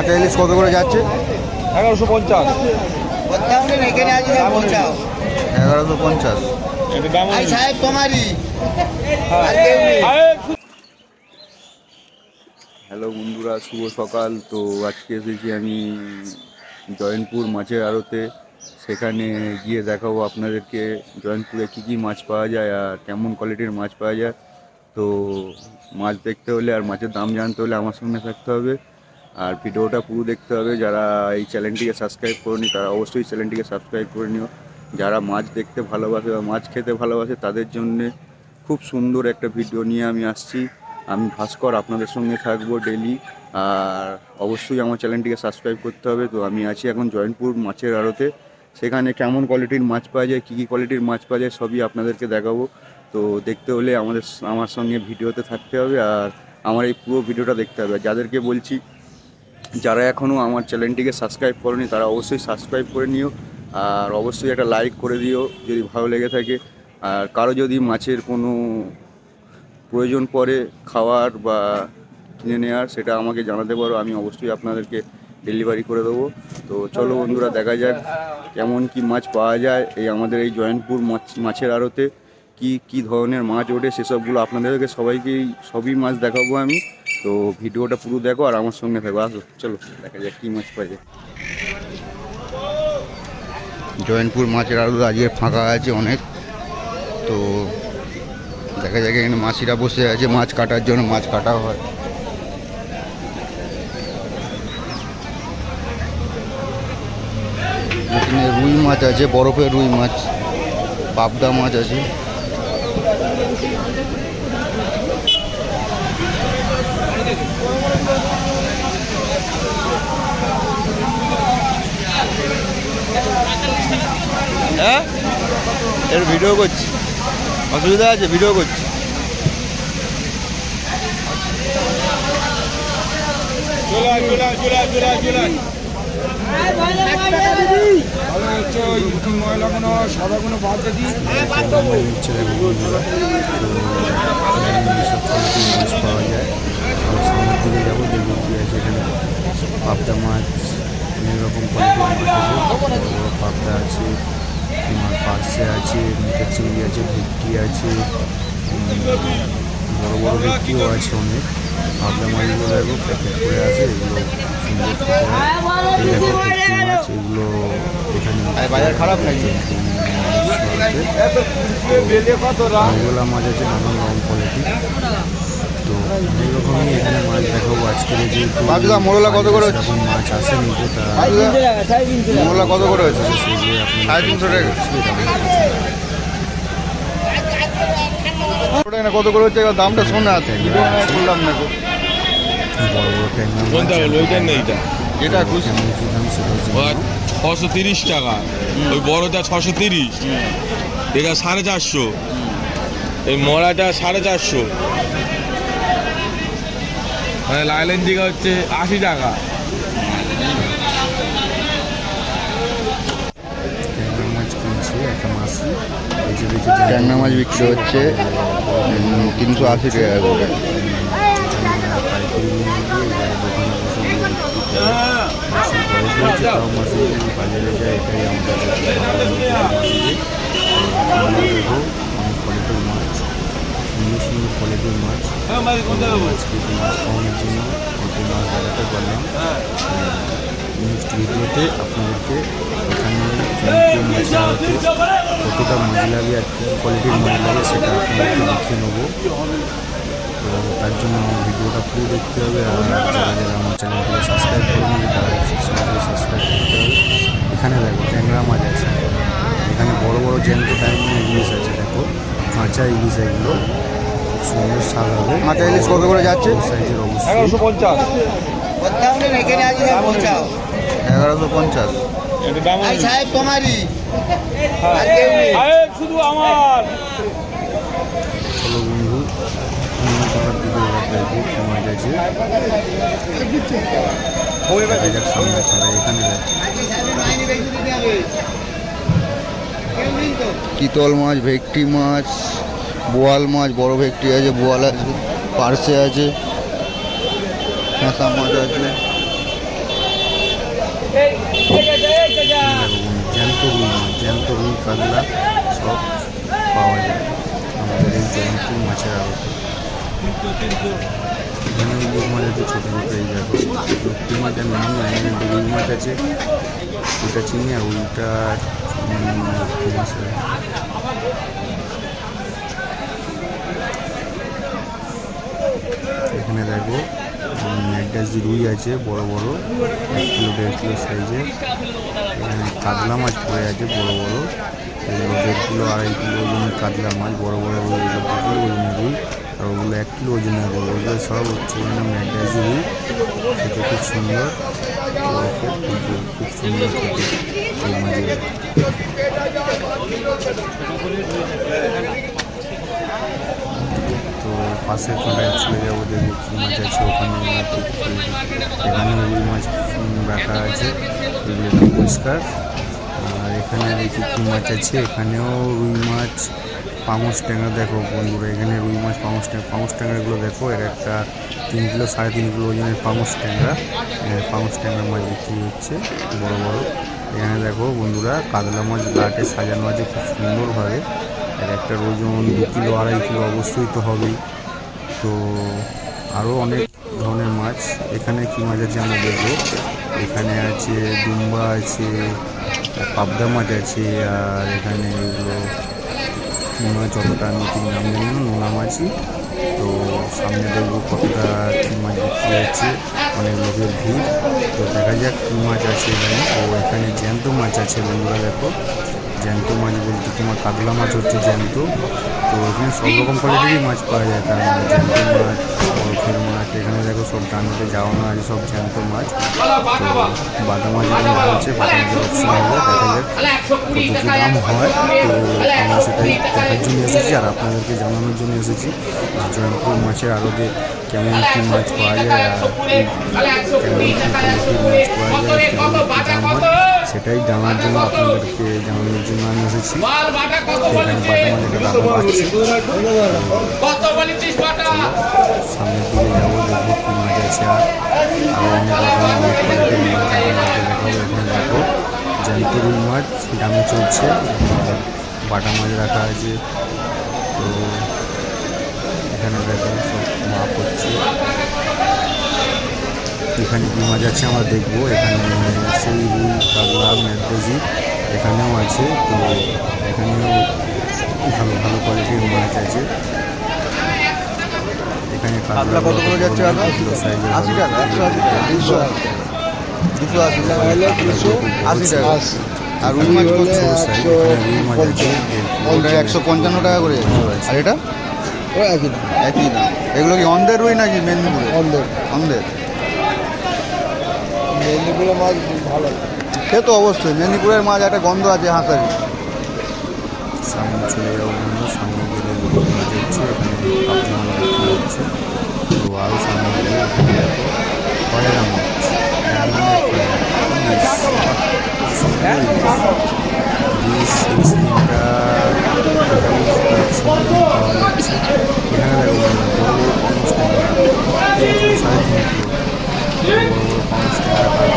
মাথা ইলিশ কত করে যাচ্ছে? এগারোশো পঞ্চাশ। এখানে আজ পৌঁছাও এগারোশো পঞ্চাশ তোমারই। হ্যালো বন্ধুরা শুভ সকাল। তো আজকে এসেছি আমি জয়নপুর মাছের আড়তে। সেখানে গিয়ে দেখাবো আপনাদেরকে জয়নপুরে কী কী মাছ পাওয়া যায় আর কেমন কোয়ালিটির মাছ পাওয়া যায়। তো মাছ দেখতে হলে আর মাছের দাম জানতে হলে আমার সঙ্গে থাকতে হবে। আর ভিডিওটা পুরো দেখতে হবে, যারা এই চ্যানেলটিকে সাবস্ক্রাইব করেনি তারা অবশ্যই চ্যানেলটিকে সাবস্ক্রাইব করে নিও। যারা মাছ দেখতে ভালোবাসে বা মাছ খেতে ভালোবাসে, তাদের জন্যে খুব সুন্দর একটা ভিডিও নিয়ে আমি আসছি। আমি ভাস্কর আপনাদের সঙ্গে থাকব ডেলি আর অবশ্যই আমার চ্যানেলটিকে সাবস্ক্রাইব করতে হবে। তো আমি আছি এখন জয়নপুর মাছের আড়তে। সেখানে কেমন কোয়ালিটির মাছ পাওয়া যায়, কী কী কোয়ালিটির মাছ পাওয়া যায় সবই আপনাদেরকে দেখাবো। তো দেখতে হলে আমাদের, আমার সঙ্গে ভিডিওতে থাকতে হবে, আর আমার এই পুরো ভিডিওটা দেখতে হবে। যাদেরকে বলছি যারা এখনও আমার চ্যানেলটিকে সাবস্ক্রাইব করেনি, তারা অবশ্যই সাবস্ক্রাইব করে নিও। আর অবশ্যই একটা লাইক করে দিও, যদি ভালো লেগে থাকে। আর কারও যদি মাছের কোনো প্রয়োজন পড়ে খাওয়ার বা কিনে নেওয়ার সেটা আমাকে জানাতে পারো। আমি অবশ্যই আপনাদেরকে ডেলিভারি করে দেবো। তো চলো বন্ধুরা, দেখা যাক কেমন কি মাছ পাওয়া যায় এই আমাদের এই জয়ন্তপুর মাছ, মাছের আড়তে। কি কি ধরনের মাছ ওঠে, সেসবগুলো আপনাদেরকে সবাইকেই, সবই মাছ দেখাবো আমি। তো ভিডিওটা পুরো দেখো আর আমার সঙ্গে থাকো, আসো, চলো, দেখা যাক কী মাছ পাওয়া যায়। জয়নপুর মাছের আড়ত আজকে ফাঁকা আছে অনেক, তো দেখা যাক এখানে মাসিরা বসে আছে মাছ কাটার জন্য, মাছ কাটা হয়। এখানে রুই মাছ আছে, বরফের রুই মাছ, পাবদা মাছ আছে। হ্যাঁ? এর ভিডিও করছি। অসুবিধা আছে ভিডিও করছি। ময়লা কোনো সাদা কোনো বাদ দিই মাছ পাওয়া যায় আর সামনের দিকে যাব দেখব কী আছে এখানে পাবদা মাছ অনেক রকম কোয়ালিটির মাছ আছে বড় বড় পাবদা আছে তোমার পার্সে আছে মিঠা চিংড়ি আছে ভেটকি আছে বড় বড় ভেটকিও আছে অনেক। পাবদা মাছগুলো দেখো প্যাকেট করে আছে এগুলো সুন্দর দেখো ভেটকি মাছ এগুলো এখানে বাজার খারাপ নাকি? মঙ্গলা মাছ আছে নানান রকম কোয়ালিটি তো অনেক রকমই এখানে মাছ দেখাবো। মোরলা কত করে? মাছ আসেনি তো তা মোলা কত করে হয়েছে? সেগুলো আপনি সাড়ে তিনশো টাকা। কত করে হচ্ছে দামটা শোনা আছে শুনলাম না। বড় বড় ট্যাংরা মাছ কোনটা হলো ওইটা না এইটা? যেটা খুশি। দাম সেটা ছশো তিরিশ টাকা। ওই বড়টা ছশো তিরিশ। এটা সাড়ে চারশো। এই মরাটা সাড়ে চারশো। মানে লাইলেন দিকে হচ্ছে আশি টাকা। ট্যাংরা মাছ বিক্রি হচ্ছে। তিনশো আশি টাকা করে। বাজারে যায় এটাই আমাদের কাছে ভালো লাগে মাসিকে তোমরা দেখো অনেক কোয়ালিটির মাছ সুন্দর কোয়ালিটির মাছ আজকে মাছ খাওয়ানোর জন্য একটু মাছ দেখাতে পারলাম। নেক্সট ভিডিওতে আপনাদেরকে এখানে কতটা মাছ লাগে আর কী কোয়ালিটির মাছ লাগে সেটা আপনাদেরকে দেখিয়ে নেব। তো তার জন্য আমার ভিডিওটা পুরো দেখতে হবে আর যারা যারা আমার চ্যানেলটিকে সাবস্ক্রাইব করেনি তারা চ্যানেলটিকে সাবস্ক্রাইব করতে হবে। এখানে দেখো ট্যাংরা মাছ আছে। এখানে বড় বড় জ্যান্ত ট্যাংরা ইলিশ আছে দেখো। কাঁচা ইলিশ এগুলো। সুন্দর স্বাদ হবে। মাথা ইলিশ কত করে যাচ্ছে? সাইজের অবশ্যই এগারোশো পঞ্চাশ। এখানে আজ পৌঁছাও। এগারোশো পঞ্চাশ। সাহেব তোমারই। শুধু আমার। কী মাছ আছে দেখা যাক সামনে ছাড়া এখানে চিতল মাছ ভেটকি মাছ বোয়াল মাছ, বড় ভেটকি আছে, বোয়াল আছে, পার্সে আছে। কাঁচা মাছ আছে। জ্যান্ত রুই মাছ, জ্যান্ত রুই, কাতলা সব পাওয়া যায় আমাদের এই জয়ন্তপুর মাছের আড়তে। মাছ আছে ছোটো ছোটো এই দেখো। লক্ষ্মী মাছের নাম জানি না কিন্তু রুই মাছ আছে। ওটা চিনি আর ওইটা উম, কি মাছ রে? এখানে দেখো ম্যাডাস রুই আছে, বড় বড়, এক কিলো, দেড় কিলো সাইজের এখানে কাতলা মাছ পড়ে আছে, বড় বড়। এগুলো দেড় কিলো, আড়াই কিলো ওজনের কাতলা মাছ, বড় বড় এগুলো দু কিলো ওজনের রুই, আর ওগুলো এক কিলো ওজনের রুই। ওগুলো সব হচ্ছে এখানে ম্যাডাস রুই। খেতে খুব সুন্দর। খুব সুন্দর খেতে। এই তো পাশে কোনটায় চলে যাব, দেখব কী মাছ আছে ওখানে এখানে রুই মাছ রাখা আছে পরিষ্কার। আর এখানে দেখি কী মাছ আছে, এখানেও রুই মাছ পাঙস ট্যাংরা, দেখো বন্ধুরা, এখানে রুই মাছ পাঙস ট্যাংরা পাঙস ট্যাংরাগুলো দেখো, এর একটা তিন কিলো, সাড়ে তিন কিলো ওজনের পাঙস ট্যাংরা পাঙস ট্যাংরা মাছ বিক্রি হচ্ছে, বড় বড়। এখানে দেখো বন্ধুরা, কাতলা মাছ, গাটে সাজানো আছে, খুব সুন্দরভাবে। এর একটা ওজন দু কিলো, আড়াই কিলো অবশ্যই তো হবেই। তো আরও অনেক ধরনের মাছ এখানে কী মাছ আছে আমরা দেখব। এখানে আছে দুম্বা, আছে পাবদা মাছ আছে, আর এখানে এগুলো কী মাছ অতটা আমি ঠিক নাম জানি না, নোনা মাছই। তো সামনে দেখব কতটা কী মাছ বিক্রি হচ্ছে, অনেক লোকের ভিড়। তো দেখা যাক কী মাছ আছে এখানে। ও এখানে জ্যান্ত মাছ আছে, বন্ধুরা দেখো। জ্যান্ত মাছ বলতে তোমার কাতলা মাছ হচ্ছে জ্যান্ত। তো এখানে সব রকম কোয়ালিটিরই মাছ পাওয়া যায় তার মধ্যে জ্যান্ত মাছ বরফের মাছ, এখানে দেখো সব ডান্ডিতে যাওয়ানো আছে, সব জ্যান্ত মাছ। তো বাটা মাছ এখানে হচ্ছে বাটা মাছের অপশন হবে, দেখা যাক কত কী দাম হয়। তো আমরা সেটাই দেখার জন্য এসেছি, আর আপনাদেরকে জানানোর জন্য এসেছি জয়ন্তপুর মাছের আড়তে কেমন কী মাছ পাওয়া যায়, আর কেমন কী কোয়ালিটির মাছ পাওয়া যায়, কেমন কী দাম হয়। সেটাই জানার জন্য আপনাদেরকে জানানোর জন্য আমি এসেছি। বাটা সামনের দিকে যাব দেখব কী মাছ আছে আর। রুই মাছ দামে চলছে। বাটা মাছ রাখা আছে। তো এখানে দেখো সব মাপ হচ্ছে এখানে কী মাছ আছে আমরা দেখব। এখানে সেই রুই কাতলা মেদজি এখানেও আছে। তো এখানেও ভালো ভালো কোয়ালিটির মাছ আছে। এখানে কাতলা কত করে যাচ্ছে দাদা? আশি টাকা একশো আশি টাকা দুশো দুশো আশি টাকা দুশো আশি টাকা। আর রুই মাছ। ওটা একশো পঞ্চান্ন টাকা করে। আর এটা? একই দাম। একই দাম। এগুলো কি অন্ধের রুই নাকি মেদিনীপুরে অন্ধের। অন্ধের। মেদিনীপুরের মাছ ভালো। সে তো অবশ্যই মেদিনীপুরের মাছ একটা গন্ধ আছে হাঁসারি। সামনে চলে যাব বন্ধু সামনে গেলে হচ্ছে তো আরও সামনে গেলে মাছ এখানে দেখো বড় বড় সাড়ে তিন 何?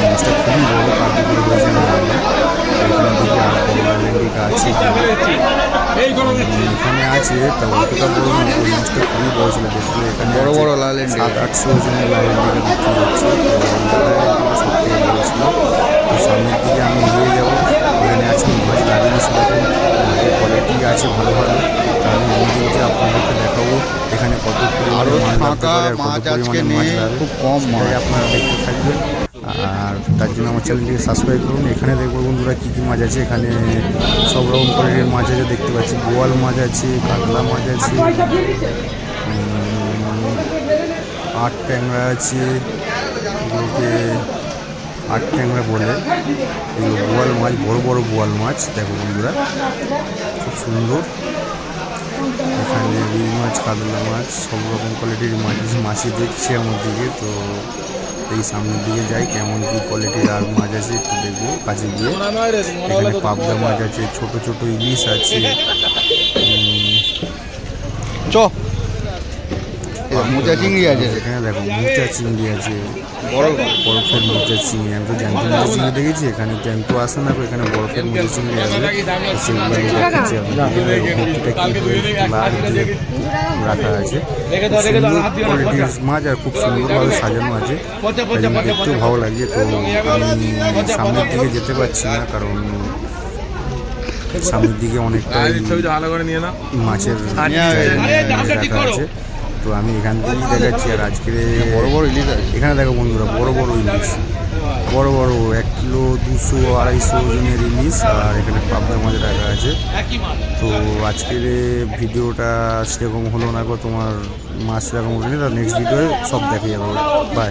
মাছটা খুবই বড় কার্তিকের হয়েছে না এখানে দিকে আর বড় ল্যান্ডিকা আছে আছে তা অতটা বড় না ওই মাছটা খুবই বড় ছিল দেখতে এখানে বড় বড় লাল ইন্ডিয়া। সাত আটশো ওজনের লাল ইন্ডিকা বিক্রি হচ্ছে থেকে বড় ছিল তো সামনের দিকে আমি এগিয়ে যাব। ওখানে আজকে মাছ লাগিয়ে সেরকম কোয়ালিটি আছে ভালো ভালো। তা আমি ভিডিওতে আপনাদেরকে দেখাবো এখানে কত পরিমাণে মাছ লাগতে পারে আর কত পরিমাণে মাছ নেই, খুব কম মাছ। আপনারা দেখতে থাকবেন। আর তার জন্য আমার চ্যানেলটিকে সাবস্ক্রাইব করুন। এখানে দেখব বন্ধুরা কী কী মাছ আছে। এখানে সব রকম কোয়ালিটির মাছ আছে, দেখতে পাচ্ছি। বোয়াল মাছ আছে, কাতলা মাছ আছে আট ট্যাংরা আছে, এগুলোকে আট ট্যাংরা বলে। এগুলো বোয়াল মাছ, বড় বড় বোয়াল মাছ, দেখো বন্ধুরা। খুব সুন্দর। এখানে রুই মাছ, কাতলা মাছ, সব রকম কোয়ালিটির মাছ মাছই দেখছি আমার দিকে, তো এই সামনের দিকে যাই, কেমন কি কোয়ালিটির আর মাছ আছে একটু দেখব কাছে গিয়ে। এখানে পাবদা মাছ আছে, ছোট ছোট ইলিশ আছে। চ। মোচা চিংড়ি আছে? এখানে দেখো মুচা চিংড়ি আছে বরফের মোচা চিংড়ি আমি তো জ্যান্ত মোচা চিংড়ি দেখেছি এখানে জ্যান্ত আসে না এখানে বরফের মোচা চিংড়ি আছে সেগুলো আমি দেখাচ্ছি দিয়ে রাখা আছে খুব সুন্দর কোয়ালিটির মাছ আর খুব সুন্দরভাবে সাজানো আছে দেখতেও ভালো লাগে তো আমি সামনের দিকে যেতে পারছি না কারণ সামনের দিকে অনেকটাই ছবিটা করে নিয়ে মাছের রাখা আছে। তো আমি এখান থেকেই দেখাচ্ছি আর আজকে বড় বড় ইলিশ আছে। এখানে দেখো বন্ধুরা বড় বড় ইলিশ। বড় বড় এক কিলো দুশো আড়াইশো ওজনের ইলিশ আর এখানে পাবদা মাঝে রাখা আছে। তো আজকের ভিডিওটা সেরকম হলো না গো তোমার মাছ সেরকম হলো তার নেক্সট ভিডিও সব দেখে যাবে। বাই